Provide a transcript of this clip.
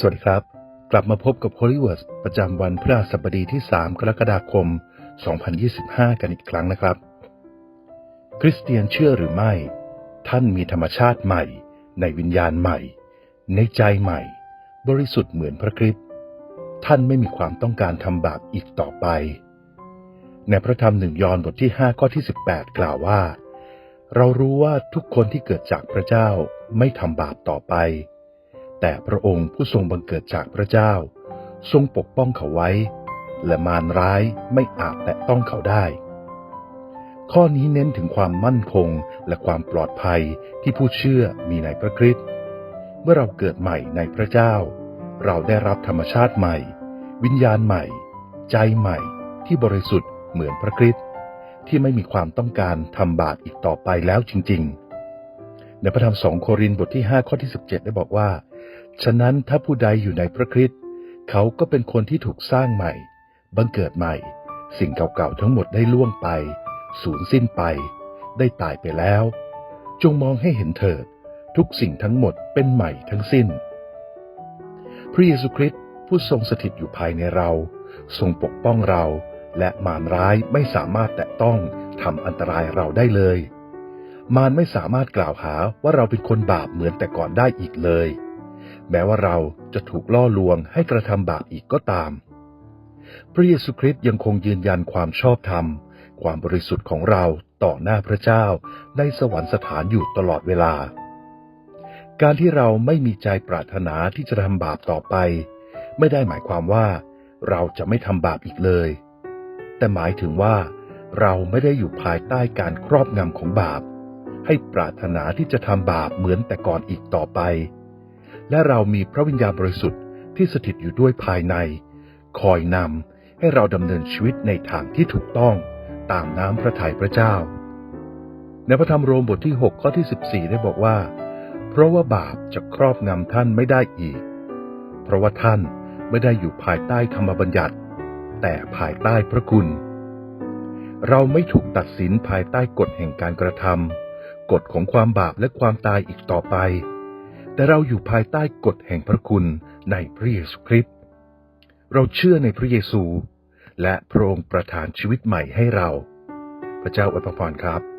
สวัสดีครับ กลับมาพบกับ Hollywood ประจำวันพฤหัสบดีที่ 3 กรกฎาคม 2025 กันอีกครั้งนะครับ คริสเตียนเชื่อหรือไม่ ท่านมีธรรมชาติใหม่ ในวิญญาณใหม่ ในใจใหม่ บริสุทธิ์เหมือนพระคริสต์ท่านไม่มีความต้องการทำบาปอีกต่อไป ในพระธรรมหนึ่งยอห์นบทที่ 5 ข้อที่ 18 กล่าวว่า เรารู้ว่าทุกคนที่เกิดจากพระเจ้าไม่ทำบาปต่อไป แต่พระองค์ผู้ทรงบังเกิดจากพระเจ้า ทรงปกป้องเขาไว้ และมารร้ายไม่อาจแตะต้องเขาได้ ข้อนี้เน้นถึงความมั่นคงและความปลอดภัยที่ผู้เชื่อมีในพระคริสต์เมื่อเราเกิดใหม่ในพระเจ้า เราได้รับธรรมชาติใหม่ วิญญาณใหม่ ใจใหม่ ที่บริสุทธิ์เหมือนพระคริสต์ที่ไม่มีความต้องการทำบาปอีกต่อไปแล้วจริง ๆ ในพระธรรมสองโครินธ์บทที่ 5 ข้อที่ 17 ได้บอกว่า ฉะนั้นถ้าผู้ใดอยู่ในพระคริสต์เขาก็เป็นคนที่ถูกสร้างใหม่ บังเกิดใหม่ สิ่งเก่าๆทั้งหมดได้ล่วงไป สูญสิ้นไป ได้ตายไปแล้ว จงมองให้เห็นเถิดทุกสิ่งทั้งหมดเป็นใหม่ทั้งสิ้น พระเยซูคริสต์ผู้ทรงสถิตอยู่ภายในเรา ทรงปกป้องเรา และมารร้ายไม่สามารถแตะต้องทำอันตรายเราได้เลย มารไม่สามารถกล่าวหาว่าเราเป็นคนบาปเหมือนแต่ก่อนได้อีกเลย แม้ว่าเราจะถูกล่อลวงให้กระทำบาปอีกก็ตาม พระเยซูคริสต์ยังคงยืนยันความชอบธรรม ความบริสุทธิ์ของเราต่อหน้าพระเจ้าในสวรรคสถานอยู่ตลอดเวลา การที่เราไม่มีใจปรารถนาที่จะทำบาปต่อไป ไม่ได้หมายความว่า เราจะไม่ทำบาปอีกเลย แต่หมายถึงว่า เราไม่ได้อยู่ภายใต้การครอบงำของบาป ให้ปรารถนาที่จะทำบาปเหมือนแต่ก่อนอีกต่อไป และเรามีพระวิญญาณบริสุทธิ์ที่สถิตอยู่ด้วยภายใน คอยนำให้เราดำเนินชีวิตในทางที่ถูกต้องตามน้ำพระทัยพระเจ้า ในพระธรรมโรมบทที่ 6 ข้อที่ 14 ได้บอกว่า เพราะว่าบาปจะครอบงำท่านไม่ได้อีก เพราะว่าท่านไม่ได้อยู่ภายใต้ธรรมบัญญัติ แต่ภายใต้พระคุณ เราไม่ถูกตัดสินภายใต้กฎแห่งการกระทำกฎของความบาปและความตายอีกต่อไป แต่เราอยู่ภายใต้กฎแห่งพระคุณในพระเยซูคริสต์ เราเชื่อในพระเยซู และพระองค์ประทานชีวิตใหม่ให้เรา พระเจ้าอวยพรครับ